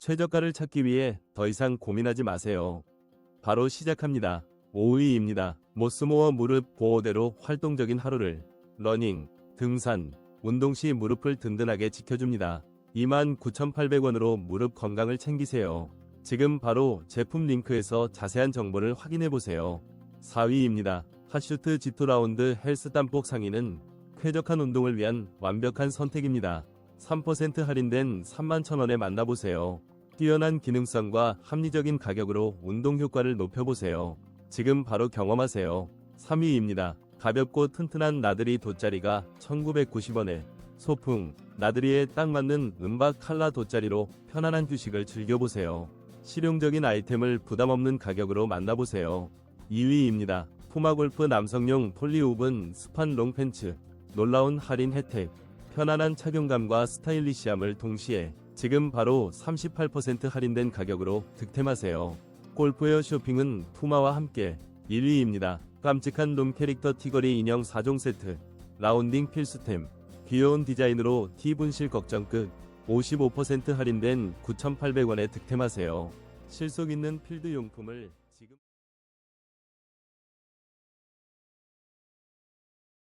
최저가를 찾기 위해 더 이상 고민하지 마세요. 바로 시작합니다. 5위입니다. 모스모어 무릎 보호대로 활동적인 하루를 러닝, 등산, 운동 시 무릎을 든든하게 지켜줍니다. 29,800원으로 무릎 건강을 챙기세요. 지금 바로 제품 링크에서 자세한 정보를 확인해 보세요. 4위입니다. 핫슈트 G2 라운드 헬스 땀복 상의는 쾌적한 운동을 위한 완벽한 선택입니다. 3% 할인된 31,000원에 만나보세요. 뛰어난 기능성과 합리적인 가격으로 운동 효과를 높여보세요. 지금 바로 경험하세요. 3위입니다. 가볍고 튼튼한 나들이 돗자리가 1990원에 소풍, 나들이에 딱 맞는 은박 칼라 돗자리로 편안한 휴식을 즐겨보세요. 실용적인 아이템을 부담 없는 가격으로 만나보세요. 2위입니다. 푸마골프 남성용 폴리우븐 스판 롱팬츠. 놀라운 할인 혜택. 편안한 착용감과 스타일리시함을 동시에 지금 바로 38% 할인된 가격으로 득템하세요. 골프웨어 쇼핑은 푸마와 함께 1위입니다. 깜찍한 놈 캐릭터 티거리 인형 4종 세트. 라운딩 필수템. 귀여운 디자인으로 티 분실 걱정 끝. 55% 할인된 9,800원에 득템하세요. 실속 있는 필드 용품을 지금